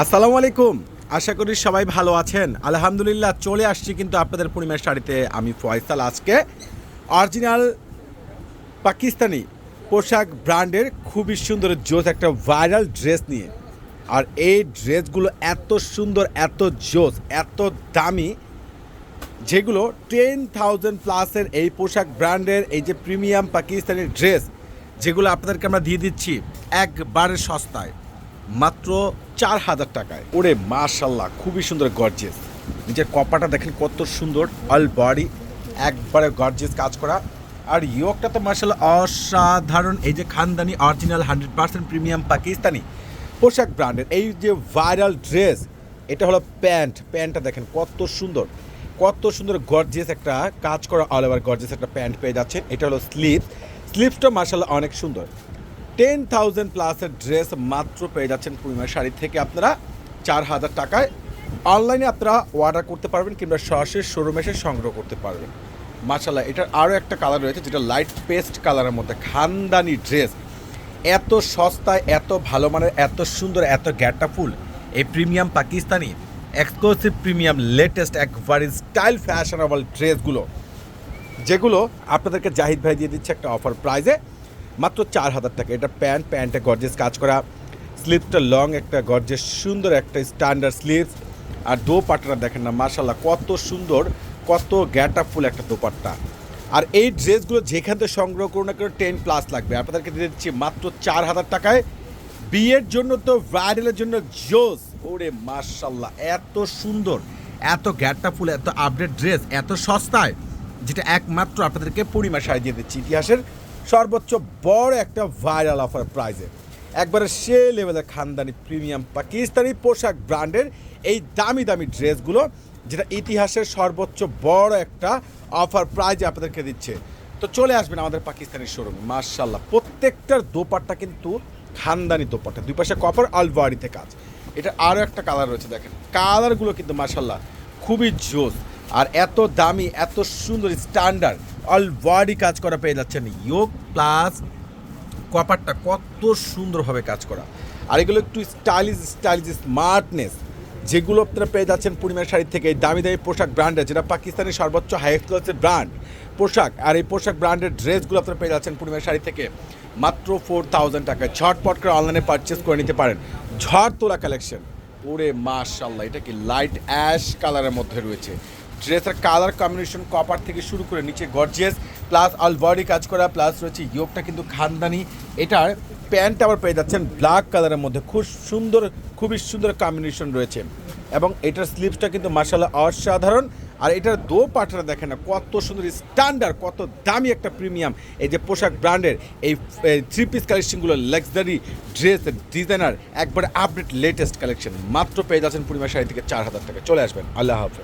আসসালামু আলাইকুম। আশা করি সবাই ভালো আছেন। আলহামদুলিল্লাহ চলে আসছি কিন্তু আপনাদের পূর্ণিমার শাড়িতে। আমি ফয়সাল আজকে। অরিজিনাল পাকিস্তানি পোশাক ব্র্যান্ডের খুবই সুন্দর জোস, একটা ভাইরাল ড্রেস নিয়ে। আর এই ড্রেসগুলো এত সুন্দর, এত জোস, এত দামি, যেগুলো টেন থাউজেন্ড প্লাসের এই পোশাক ব্র্যান্ডের এই যে প্রিমিয়াম পাকিস্তানি ড্রেস, যেগুলো আপনাদেরকে আমরা দিয়ে দিচ্ছি একবারে সস্তায়। মাত্র চার হাজার টাকায়। ওরে মাশাল্লাহ, খুবই সুন্দর গর্জেস নিজের কপাটা দেখেন কত সুন্দর অল বডি একবারে গর্জেস কাজ করা। আর ইয়োকটা তো মার্শাল্লাহ অসাধারণ। এই যে খানদানি original hundred percent premium Pakistani পোশাক ব্র্যান্ডের এই যে ভাইরাল ড্রেস এটা হলো প্যান্ট। প্যান্টটা দেখেন কত সুন্দর কত সুন্দর গর্জিয়াস একটা কাজ করা অল ওভার গর্জিয়াস একটা প্যান্ট পেয়ে যাচ্ছেন এটা হলো স্লিপস স্লিপসটা মার্শাল্লাহ অনেক সুন্দর। টেন থাউজেন্ড প্লাসের ড্রেস মাত্র পেয়ে যাচ্ছেন পূর্ণিমার শাড়ি থেকে আপনারা চার হাজার টাকায়। অনলাইনে আপনারা অর্ডার করতে পারবেন কিংবা সরাসরি শোরুমে এসে সংগ্রহ করতে পারবেন। মার্শাল্লাহ এটার আরও একটা কালার রয়েছে যেটা লাইট পেস্ট কালারের মধ্যে, খানদানি ড্রেস এত সস্তায়, এত ভালো মানের, এত সুন্দর, এত গ্যাটা ফুল। এই premium Pakistani exclusive premium latest একবারে স্টাইল ফ্যাশনেবল ড্রেসগুলো যেগুলো আপনাদেরকে জাহিদ ভাই দিয়ে দিচ্ছে একটা অফার প্রাইজে মাত্র চার হাজার টাকা। এটা প্যান্ট, প্যান্টে গর্জেস কাজ করা। স্লিপসটা লং একটা গর্জেস সুন্দর একটা স্ট্যান্ডার্ড স্লিপস আর দোপাট্টাটা দেখেন না মার্শাল্লাহ কত সুন্দর, কত গ্যাটা ফুল একটা দোপাট্টা। আর এই ড্রেসগুলো যেখান থেকে সংগ্রহ করুন না কেন টেন প্লাস লাগবে। আপনাদেরকে দিয়ে দিচ্ছি মাত্র চার হাজার টাকায়। বিয়ের জন্য তো ভাইরালের জন্য জোস। ওরে মার্শাল্লাহ এত সুন্দর, এত গ্যাটটা ফুল এত আপডেট ড্রেস এত সস্তায়, যেটা একমাত্র আপনাদেরকে সারিয়ে দিয়ে দিচ্ছি ইতিহাসের সর্বোচ্চ বড় একটা ভাইরাল অফার প্রাইজে একবারে সে লেভেলের খানদানি প্রিমিয়াম পাকিস্তানি পোশাক ব্র্যান্ডের এই দামি দামি ড্রেসগুলো, যেটা ইতিহাসের সর্বোচ্চ বড় একটা অফার প্রাইজে আপনাদেরকে দিচ্ছে। তো চলে আসবেন আমাদের পাকিস্তানি শোরুমে মার্শাল্লাহ প্রত্যেকটার দোপাট্টা কিন্তু খানদানি দোপাট্টা, দুই পাশে কপার আলভারিতে কাজ। এটা আরও একটা কালার রয়েছে, দেখেন। কালারগুলো কিন্তু মার্শাল্লাহ খুবই জোস, আর এত দামি, এত সুন্দর স্ট্যান্ডার্ড অল বডি কাজ করা পেয়ে যাচ্ছেন ইয়োগ প্লাস কপারটা কত সুন্দরভাবে কাজ করা। আর এগুলো একটু স্টাইলিশ স্টাইলিশ স্মার্টনেস, যেগুলো আপনারা পেয়ে যাচ্ছেন পূর্ণিমার শাড়ি থেকে। দামি দামি পোশাক ব্র্যান্ডের, যেটা পাকিস্তানের সর্বোচ্চ হাই ক্লাসের ব্র্যান্ড পোশাক। আর এই পোশাক ব্র্যান্ডের ড্রেসগুলো আপনারা পেয়ে যাচ্ছেন পূর্ণিমার শাড়ি থেকে। মাত্র ফোর থাউজেন্ড টাকায় ঝটপট করে অনলাইনে পারচেস করে নিতে পারেন। ঝড় তোলা কালেকশন ওরে মাশাল্লাহ এটা কি লাইট অ্যাশ কালারের মধ্যে রয়েছে। ড্রেসের কালার কম্বিনেশন কপার থেকে শুরু করে নিচে গর্জিয়াস প্লাস অল বডি কাজ করা প্লাস রয়েছে ইয়োগটা কিন্তু খানদানি। এটার প্যান্ট আবার পেয়ে যাচ্ছেন ব্ল্যাক কালারের মধ্যে। খুব সুন্দর, খুবই সুন্দর কম্বিনেশন রয়েছে। এবং এটার স্লিপসটা কিন্তু মার্শাল্লাহ অসাধারণ। আর এটার দো পাটটা দেখে না, কত সুন্দর স্ট্যান্ডার্ড কত দামি একটা প্রিমিয়াম এই যে পোশাক ব্র্যান্ডের এই থ্রি পিস কালেকশনগুলো লাক্সারি ড্রেস ডিজাইনার একবারে আপডেট লেটেস্ট কালেকশন মাত্র পেয়ে যাচ্ছেন পূর্ণিমা শাড়ি থেকে চার হাজার টাকা। চলে আসবেন। আল্লাহ হাফেজ।